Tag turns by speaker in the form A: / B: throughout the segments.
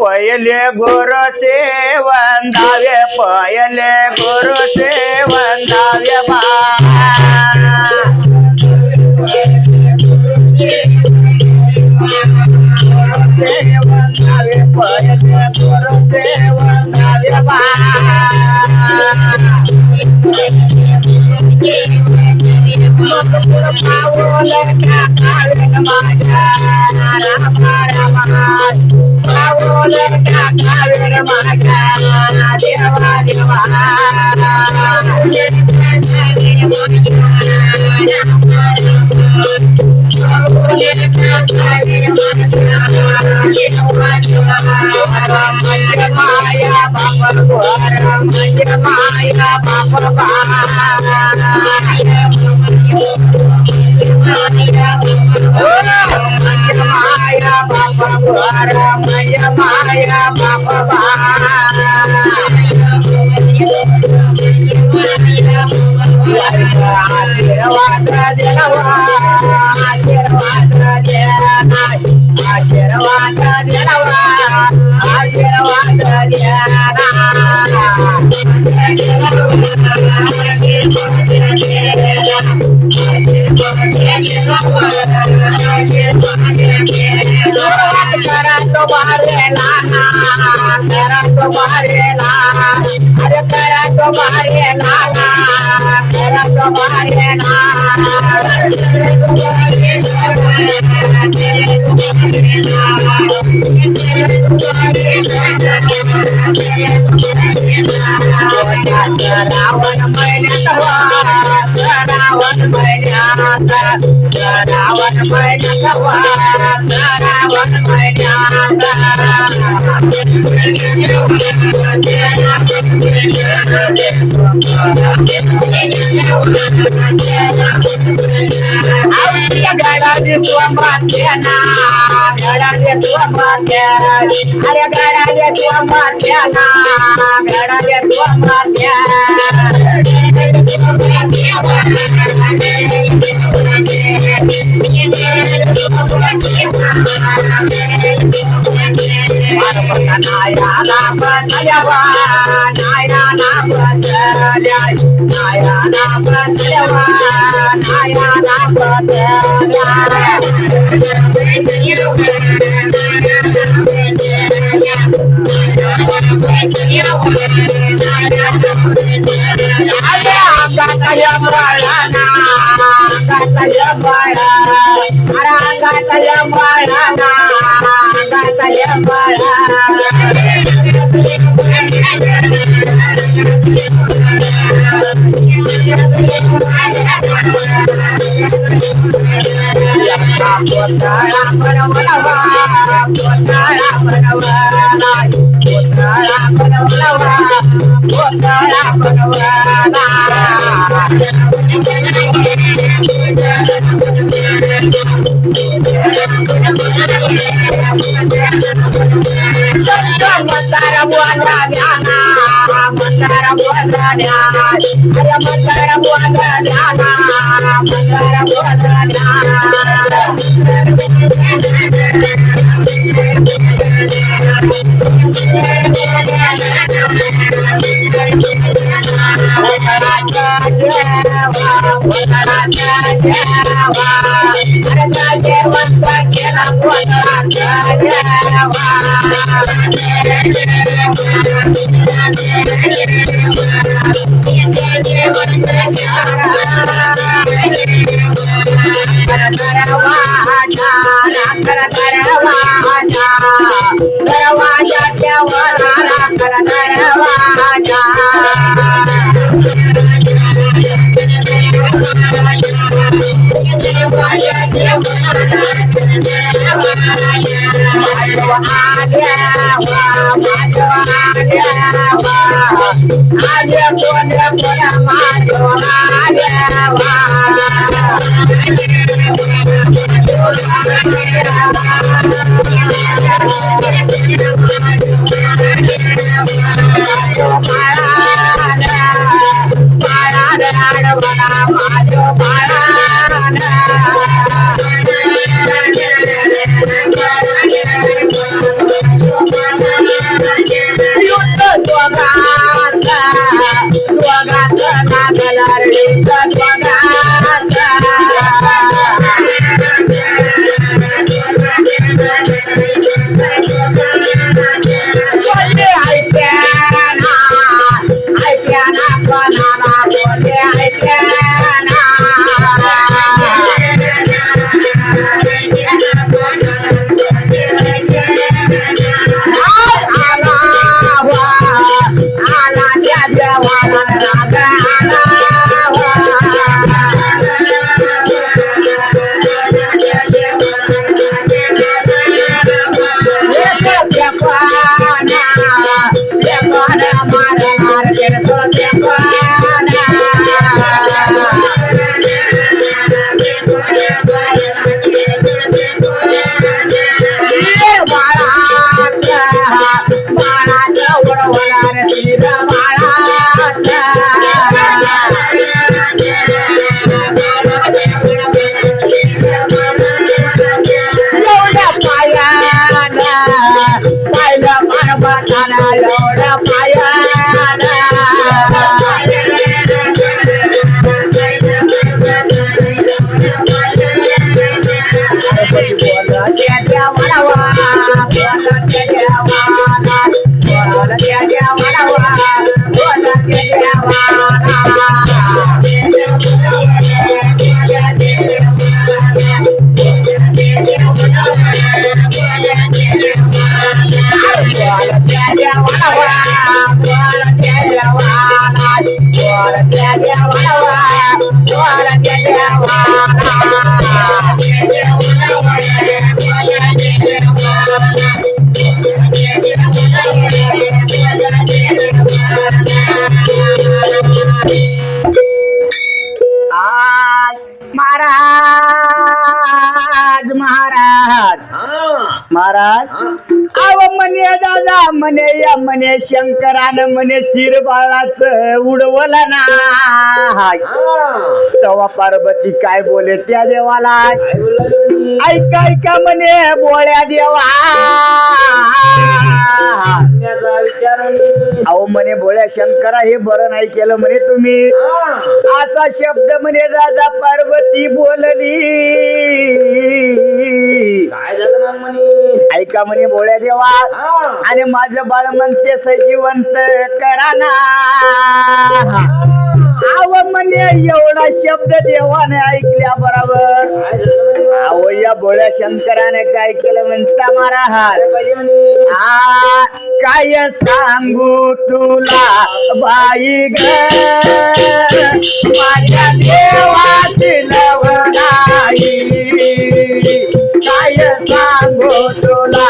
A: पहिले गुरु सेवन दावे पहिले गुरु सेवन दावे बा करा अरे हो, रावण महिन्यात रावण महिन्यात हो, रावण महिन्यात रावण स्वभाग्य ना गडाचे स्वभाग्य अरे गडाचे स्वभाग्य ना गडाचे स्वभाग्य नाया नाम सयवा नाया नाम सल्या नाया नाम सयवा नाया नाम Mandara buana nyana, mandara buana nyana, ada mandara buana nyana, mandara buana nyana. दरवाजाच्या वराला कर दरवाजा आद्या कोण कोण माझो Thank you. एवढ्या देवाला म्हणे या म्हणे शंकरानं म्हणे शिरबाळाच उडवलं ना. तेव्हा पार्वती काय बोले त्या देवाला? ऐका ऐका म्हणे बोळ्या देवा. अहो म्हणे बोळ्या शंकरा हे बरं नाही केलं म्हणे तुम्ही. असा शब्द म्हणे दादा पार्वती बोलली.
B: काय झालं मग म्हणे?
A: ऐका म्हणे बोळ्या देवा. आणि माझं बाळ म्हणते सजीवंत करा ना. म्हणले एवढा शब्द देवाने ऐकल्या बरोबर.
B: काय
A: अहो या भोळ्या शंकराने काय केलं म्हणता मारा हार
B: काय
A: आ काय सांगू तुला बाई ग? माझ्या देवाची लवणाई काय सांगू तुला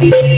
A: see.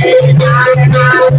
A: Bye.